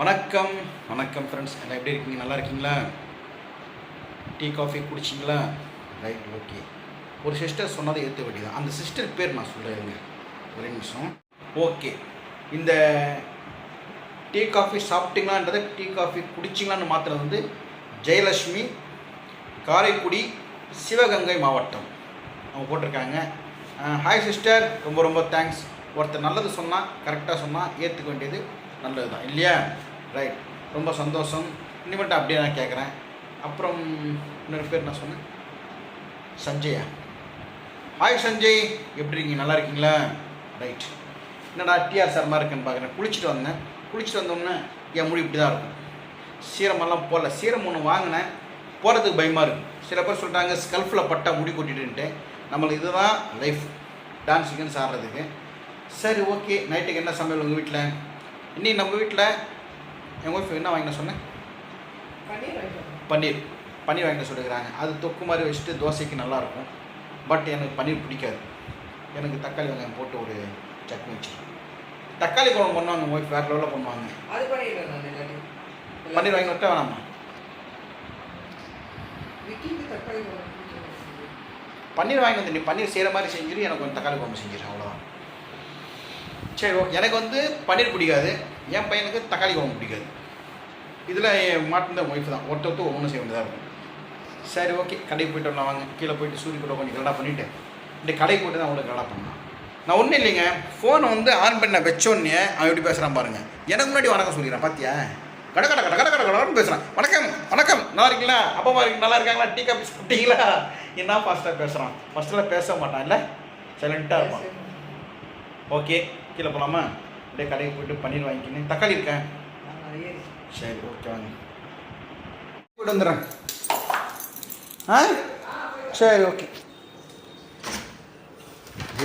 வணக்கம் வணக்கம் ஃப்ரெண்ட்ஸ் எல்லாம் எப்படி இருக்கீங்க? நல்லா இருக்கீங்களா? Tea coffee குடிச்சிங்களா? Right okay. ஒரு சிஸ்டர் சொன்னதை ஏற்ற வேண்டியதான் அந்த சிஸ்டர் பேர் நான் சொல்கிறேங்க ஒரே நிமிஷம். ஓகே. இந்த டீ காஃபி சாப்பிட்டீங்களான்றதை டீ காஃபி குடிச்சிங்களான்னு மாத்திரம் வந்து ஜெயலட்சுமி காரைக்குடி சிவகங்கை மாவட்டம். அவங்க போட்டிருக்காங்க. ஹாய் சிஸ்டர் ரொம்ப ரொம்ப தேங்க்ஸ் ஒருத்தர் நல்லது சொன்னால் கரெக்டாக சொன்னால் ஏற்றுக்க வேண்டியது நல்லது தான் இல்லையா? ரைட் ரொம்ப சந்தோஷம். இனிமேட்டு அப்படியே நான் கேட்குறேன் அப்புறம் இன்னொரு பேர் நான் சொன்னேன். சஞ்சயா. ஹாய் சஞ்சய். எப்படி இருக்கீங்க? நல்லா இருக்கீங்களா? ரைட் என்னடா டிஆர் சார் மாதிரி இருக்குன்னு பார்க்குறேன் குளிச்சுட்டு வந்தேன். குளிச்சுட்டு வந்தோடனே என் முடி இப்படி தான் இருக்கும். சீரமெல்லாம் போடல. சீரம் ஒன்று வாங்கினேன். போகிறதுக்கு பயமாக இருக்கும் சில பேர் சொல்லிட்டாங்க ஸ்கல்ஃபில் பட்டா முடி கொட்டிட்டுன்ட்டு நம்மளுக்கு இதுதான் லைஃப் டான்ஸுக்குன்னு சாடுறதுக்கு சரி ஓகே நைட்டுக்கு என்ன சமையல் உங்கள் வீட்டில் இன்னைக்கு நம்ம வீட்டில் என் ஒய்ஃப் என்ன வாங்கின சொன்னேன்? பன்னீர் பன்னீர். வாங்கிட்டு சொல்லிக்கிறாங்க அது தொக்கு மாதிரி வச்சுட்டு தோசைக்கு நல்லாயிருக்கும். பட் எனக்கு பன்னீர் பிடிக்காது. எனக்கு தக்காளி வெங்காயம் போட்டு ஒரு சட்னி வச்சு தக்காளி குழம்பு பண்ணுவாங்க ஒய்ஃப் வேறு லெவலில் பண்ணுவாங்க. பன்னீர் வாங்கி விட்டா வேணாமா. பன்னீர் வாங்கி வந்து நீ பன்னீர் செய்கிற மாதிரி செஞ்சிரு எனக்கு கொஞ்சம் தக்காளி குழம்பு செஞ்சிரு அவ்வளோதான் சரி ஓகே எனக்கு வந்து பன்னீர் பிடிக்காது. என் பையனுக்கு தக்காளி குழம்பு பிடிக்காது. இதில் மாட்டின ஒய்ஃப் தான். ஒருத்தர் ஒன்று செய்ய வேண்டியதாக இருக்கும். சரி ஓகே கடைக்கு போயிட்டு வரலாம் வாங்க. கீழே போயிட்டு சூரிய கூட கொஞ்சம் கலடா பண்ணிவிட்டு இந்த கடைக்கு போயிட்டு தான் அவங்களுக்கு கலடா பண்ணலாம். நான் ஒன்றும் இல்லைங்க. ஃபோனை வந்து ஆன் பண்ண வச்சோன்னே அவன் எப்படி பேசுகிறான் பாருங்க. எனக்கு முன்னாடி வணக்கம் சொல்லிடுறான். பாத்தியா? கட கட கட கட கட கடன்னு பேசுகிறான் வணக்கம் வணக்கம். நல்லா இருக்கீங்களா? அப்பா இருக்கு நல்லா இருக்காங்களா? டீ காஃபி சாப்பிட்டீங்களா? என்ன ஃபாஸ்ட்டாக பேசுகிறான் ஃபஸ்ட்டில் பேச மாட்டான் இல்லை? சைலண்ட்டாக இருப்பான். ஓகே கீழே போகலாமா அப்படியே கடைக்கு போயிட்டு பன்னீர் வாங்கிக்கினேன் தக்காளி இருக்கேன். சரி ஓகே வாங்க. போயிட்டு வந்துடுறேன் ஆ? சரி ஓகே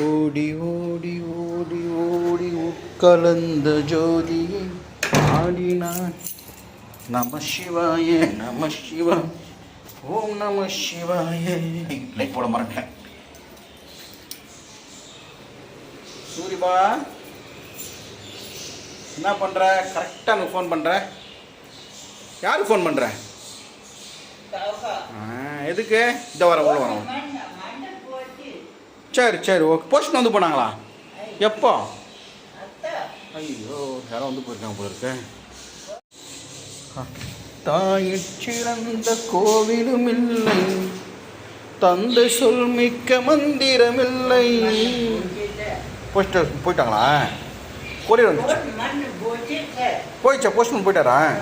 ஓடி ஓடி ஓடி ஓடி உட்கலந்த ஜோதியை ஆடினான். நம சிவாய நம சிவா. ஓம் நம சிவாய. லைட் போட மாட்டேன் சூரிபா. என்ன பண்ணுற கரெக்டாக அங்கே ஃபோன் பண்ணுற யாருக்கு ஃபோன் பண்ணுற எதுக்கு? இந்த வர உள்ள வரோம். சரி சரி ஓகே போஸ்ட் வந்து போனாங்களா? எப்போ? ஐயோ யாரோ வந்து போயிருக்காங்க போல இருக்கு. தாயிறந்த கோவிலும் இல்லை. தந்தை சொல் மிக்க மந்திரமில்லை. போஸ்ட் போயிட்டாங்களா? கொரியர் வந்துச்சு போயிடுச்சா போஸ்ட்மேன் போயிட்டாரா?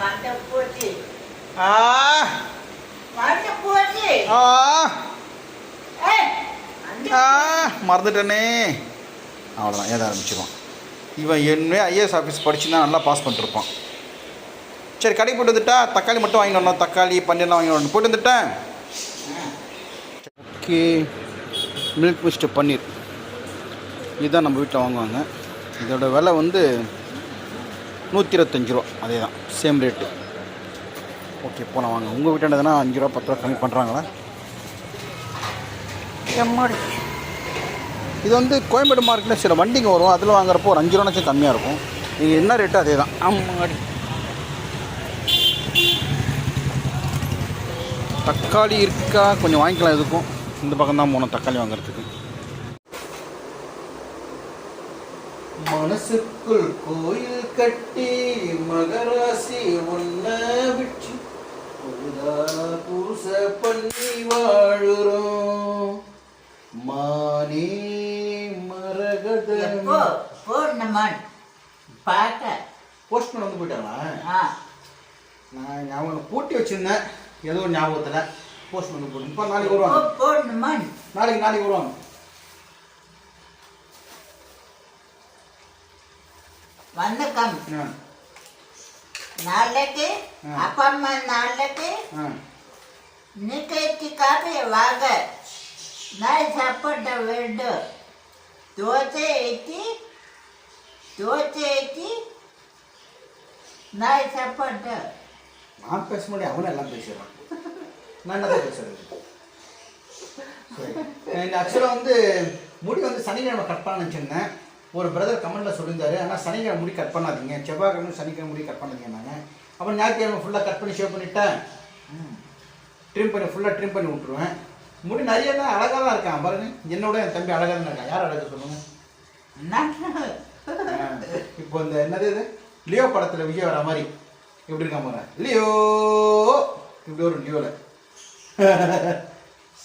ஆ. ஆ. ஆ மறந்துட்டேனே. அவ்வளோதான் ஏதா ஆரம்பிச்சிருவான். இவன் என்ன ஐஏஎஸ் ஆஃபீஸ் படிச்சுன்னா நல்லா பாஸ் பண்ணிட்டுருப்பான் சரி கடைக்கு போட்டு வந்துட்டா தக்காளி மட்டும் வாங்கிட்டு வரணும். தக்காளி பன்னீர்லாம் வாங்கிட்டு வரணும். போயிட்டு வந்துட்டேன். ஓகே. Milk mister Panneer. இதுதான் நம்ம வீட்டில் வாங்குவாங்க. இதோட விலை வந்து நூற்றி இருபத்தஞ்சி ரூபா. அதே தான் சேம் ரேட்டு ஓகே போனால் வாங்க உங்கள் வீட்டாண்ட எதனா அஞ்சு ரூபா பத்து ரூபா கம்மி பண்ணுறாங்களா எம்மாடி. இது வந்து கோயம்பேடு மார்க்கெட்டில் சில வண்டிங்க வரும். அதில் வாங்குறப்போ ஒரு அஞ்சு ரூபாச்சும் கம்மியாக இருக்கும். நீங்கள் என்ன ரேட்டோ அதே தான் ஆமாடி தக்காளி இருக்கா? கொஞ்சம் வாங்கிக்கலாம் எதுக்கும். இந்த பக்கம் தான் போகணும் தக்காளி வாங்குறதுக்கு. மனசுக்குள் கோயில் கட்டி மகராசி ஒன்ன விட்டு புதுதா பூச பண்ணி வாழுறோம். மானே மரகத எப்போ? பூர்ணமன் பார்க்க போஸ்ட்மேன் வந்து போயிட்டாங்களா நான் ஞாபகம் பூட்டி வச்சிருந்தேன். ஏதோ ஞாபகத்தில். போஸ்ட்மேன் வந்து போட்டு இப்போ நாளைக்கு வருவாங்க. நாளைக்கு நாளைக்கு வருவாங்க. வணக்கம். நாளைக்கு ஆ. அப்பா அம்மா நாளைக்கு ஆ. நிக்கேட்டிக்காக வாங்க. நான் சாப்பிட வேண்டும். தோசை ஏற்றி தோசை ஏற்றி நான் சாப்பிட. நான் பேச முடியும் அவனும் எல்லாம் பேசுகிறான் நான் என்ன பேசுறது? சரி. ஆக்சுவலாக வந்து முடி வந்து சனிக்கிழமை கட் பண்ண ஒரு பிரதர் கமெண்ட்டில் சொல்லியிருந்தாரு. ஆனால் சனிக்கிழமை முடி கட் பண்ணாதீங்க. செவ்வாய்க்கிழமை சனிக்கிழமை முடி கட் பண்ணாதீங்க நாங்கள் அப்புறம் ஞாயிற்றுக்கிழமை ஃபுல்லாக கட் பண்ணி ஷேவ் பண்ணிட்டேன். ம். ட்ரிம் பண்ணி ஃபுல்லாக ட்ரிம் பண்ணி விட்ருவேன் முடி நிறைய தான் அழகாக தான் இருக்கான். பாருங்க. என்னோட என் தம்பி அழகாக தான் இருக்கான். யார் அழகாக சொல்லுங்க? இப்போ இந்த என்னது இது? லியோ படத்தில் விஜய் வர மாதிரி. எப்படி இருக்கான் பாருங்க லியோ! இப்படி ஒரு லியோவில்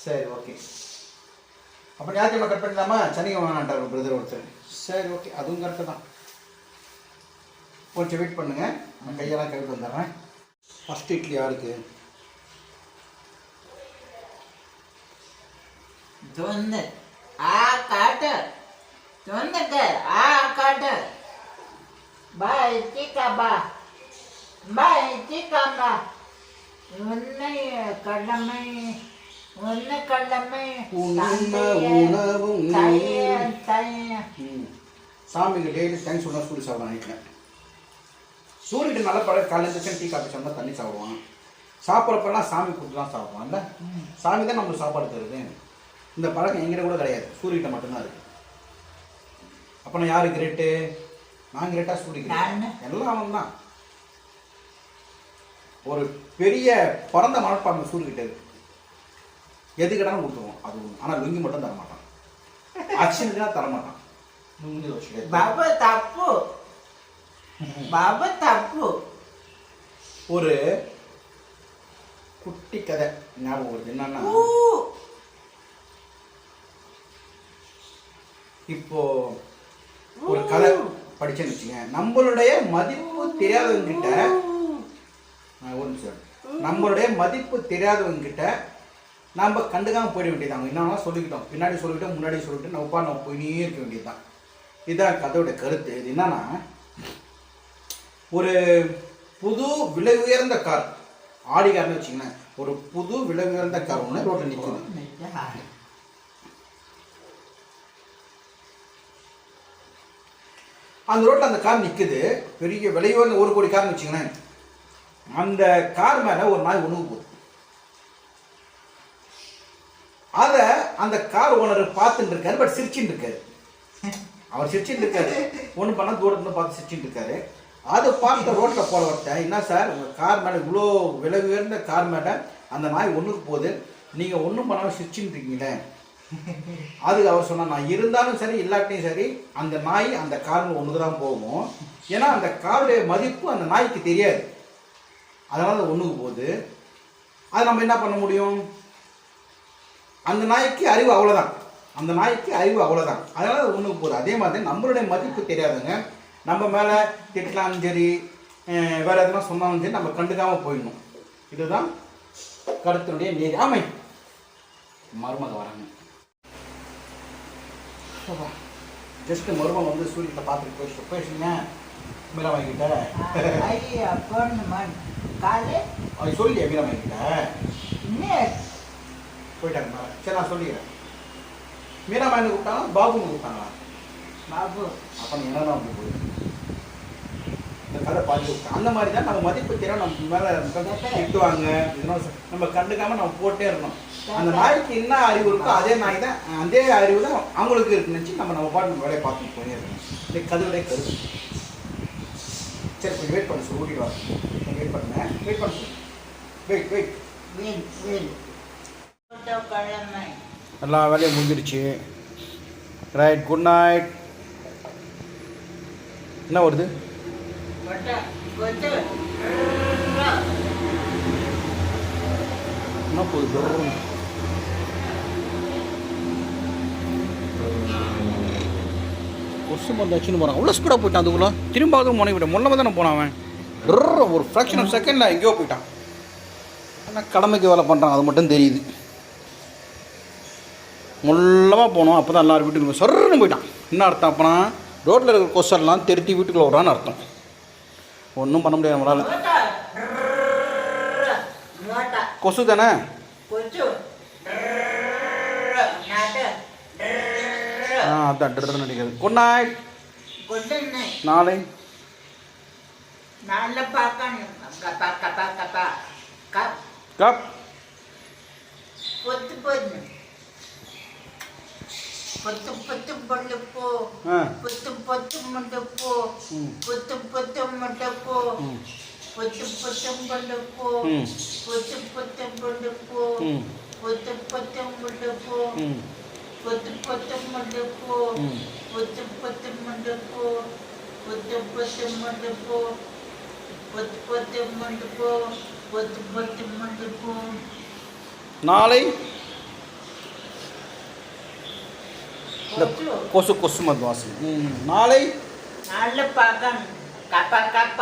சரி ஓகே அப்போ ஞாயிற்றுக்கிழமை கட் பண்ணிடலாமா? சனிக்கிழமை வேணான்ட்டார் பிரதர் ஒருத்தர். சரி ஓகே அதுவும் கரெக்டு தான். கொஞ்சம் வெயிட் பண்ணுங்க. நான் கையெல்லாம் கழுவிட்டு வந்துடுறேன். ஃபஸ்ட் இட்லி யாருக்கு? தொந்து ஆ காட்டு தொந்துக்கு ஆ காட்டு பா இத்திக்கா பா பா இத்திக்கா பா உன்னை கடமை உன்னை கடமை. உண்மை உணவும். சாமிக்கு டெய்லி தேங்க்ஸ் சொன்னால் சூடு சாப்பிட நினைக்கிறேன் சூரியன் நல்ல காலையில் எழுந்திரிச்சு டீ காஃபி சாப்பிட்டா தண்ணி சாப்பிடுவான். சாப்பிட்றப்பெல்லாம் சாமி கொடுத்து தான் சாப்பிடுவான்ல சாமி தான் நம்மளுக்கு சாப்பாடு தருது. இந்த பழக்கம் எங்கிட்ட கூட கிடையாது. சூரியகிட்ட மட்டும்தான் இருக்கு. அப்போ நான் யாரு கிரேட்டு? நான் கிரேட்டா சூரிய நானு. எல்லாம் அவன் தான் ஒரு பெரிய பரந்த மனப்பான்மை சூரியகிட்ட இருக்கு. எது கேட்டாலும் கொடுத்துருவோம். அது ஒண்ணு. ஆனா லுங்கி மட்டும் தர மாட்டான் அக்ஷனுக்கு தர மாட்டான் லுங்கி வச்சுட்டு బాబు తప్పు బాబు తప్పు ஒரு குட்டி கதை ஞாபகம் வருது என்னன்னா ఊ. இப்போ ஒரு கதை படிச்சேன்னு வச்சுங்க நம்மளுடைய மதிப்பு தெரியாதவங்க கிட்ட ஆ, ஒரு நிமிஷம் நம்மளுடைய மதிப்பு தெரியாதவங்க கிட்ட நம்ம கண்டுக்காம போயிட வேண்டியதாங்க என்னன்னா சொல்லிக்கிட்டோம் பின்னாடி சொல்லிக்கிட்டோம் முன்னாடி சொல்லிட்டு நம்ம உட்காந்து நம்ம போயினே இருக்க வேண்டியதுதான் இதுதான் கதையோட கருத்து. இது என்னன்னா ஒரு புது விலை உயர்ந்த கார். ஆடி கார்னு வச்சுங்களேன் ஒரு புது விலை உயர்ந்த கார் ஒன்று ரோட்டில் நிற்கும் அந்த ரோட்டில் அந்த கார் நிற்குது பெரிய விலை உயர்ந்த ஒரு கோடி கார்னு வச்சுங்களேன் அந்த கார் மேலே ஒரு நாய் உணவு போகுது. அதை அந்த கார் ஓனர் பார்த்துட்டு இருக்காரு பட் சிரிச்சுட்டு இருக்காரு. அவர் சிரிச்சுட்டு இருக்காரு. ஒன்று பண்ணால் தூரத்துல பார்த்து சிரிச்சுட்டு இருக்காரு. அதை பார்த்த ரோட்டில் போற ஒருத்தன் என்ன சார் உங்கள் கார் மேலே இவ்வளோ விலை உயர்ந்த கார் மேலே அந்த நாய் ஒன்றுக்கு போகுது. நீங்கள் ஒன்றும் பண்ணாமல் சிரிச்சுன்னு இருக்கீங்களே. அதுக்கு அவர் சொன்னால் நான் இருந்தாலும் சரி இல்லாட்டியும் சரி அந்த நாய் அந்த கார் ஒன்றுக்கு தான் போகும்? ஏன்னா அந்த காருடைய மதிப்பு அந்த நாய்க்கு தெரியாது. அதனால் அது ஒன்றுக்கு போகுது. அதை நம்ம என்ன பண்ண முடியும்? அந்த நாய்க்கு அறிவு அவ்வளோதான் அந்த நாய்க்கு அறிவு அவ்வளோதான் அதனால அது ஒன்றுக்கு போகுது அதே மாதிரி நம்மளுடைய மதிப்பு தெரியாதுங்க. நம்ம மேலே திட்டலாலும் சரி வேற எதுனா சொன்னாலும் சரி நம்ம கண்டுக்காமல் போயிடணும். இதுதான் கருத்தினுடைய நீதி ஆமை மருமக வராங்க. ஜஸ்ட் மருமக வந்து சூரியத்தை பார்த்துட்டு போயிட்டு பேசுங்க. மீரா வாங்கிட்ட ஐயா பொண்ணு மண் காலு? அவன் சொல்லியா மீரா வாங்கிட்ட இன்னும் போயிட்டாங்க சரி நான் சொல்லிக்கிறேன். வாங்கி கூப்பிட்டாங்களா பாபுன்னு கூப்பிட்டாங்களா? బాబు அப்போ நீ என்ன அப்படி போய்? இந்த கதை பார்த்து விட்டேன். அந்த மாதிரி தான் நம்ம மதிப்பு தெரியும் நம்ம மேலே திட்டுவாங்க. இதெல்லாம் நம்ம கண்டுக்காம நம்ம போட்டே இருக்கணும். அந்த நாய்க்கு என்ன அறிவு இருக்கோ அதே நாய் தான் அதே அறிவு தான் அவங்களுக்கு இருக்குன்னு நினச்சி நம்ம நம்ம பாட்டு நம்ம வேலையை பார்த்துட்டு போய் இருக்கணும். இந்த கதுவுடைய கருத்து சரி கொஞ்சம் வெயிட் பண்ணு சொல்லி ஊட்டிட்டு வரேன் வெயிட் பண்ணுங்க வெயிட் பண்ணு வெயிட் வெயிட் வீண் போட்டோ கிழமை எல்லா வேலையும் முடிஞ்சிடுச்சு. ரைட் குட் நைட் என்ன வருது? என்ன போகுது? கொசு மருந்து வச்சுன்னு போகிறான் அவ்வளோ ஸ்பீடாக போயிட்டான் அதுக்குள்ள திரும்ப அதுவும் முனை விட்டான் முன்னமே தானே போனான் அவன். ஒரு ஃப்ராக்ஷன் ஆஃப் செகண்டில் எங்கேயோ போயிட்டான். ஆனால் கடமைக்கு வேலை பண்ணுறான் அது மட்டும் தெரியுது. முள்ளமாக போனோம். அப்போ தான் எல்லோரும் வீட்டுக்கு சர்ன்னு போயிட்டான். என்ன அர்த்தம் அப்போனா? ரோட்டில் இருக்கிற கொசெல்லாம் திருத்தி வீட்டுக்குள்ள விட்றான்னு அர்த்தம். ஒன்றும் பண்ண முடியாது நம்மளால். கொசு தானே? ஆ அதான் டர் நடிக்கிறது குட் நைட் நாளை. கப் கப் பொத்து பொண்ணு பத்து பத்து பல்லப்போ ஆ பத்து பத்து மண்டப்போ ம் பத்து பத்து மண்டப்போ ம் பத்து பத்து பல்லப்போ ம் பத்து பத்து பல்லப்போ ம் பத்து பத்து மண்டப்போ ம் பத்து பத்து மண்டப்போ ம் பத்து பத்து மண்டப்போ பத்து பத்து மண்டப்போ பத்து பத்து மண்டப்போ பத்து பத்து மண்டப்போ நாளை இந்த கொசு கொசு கொசு மது வாசனை நாளை நல்ல பகன் கப்ப கப்ப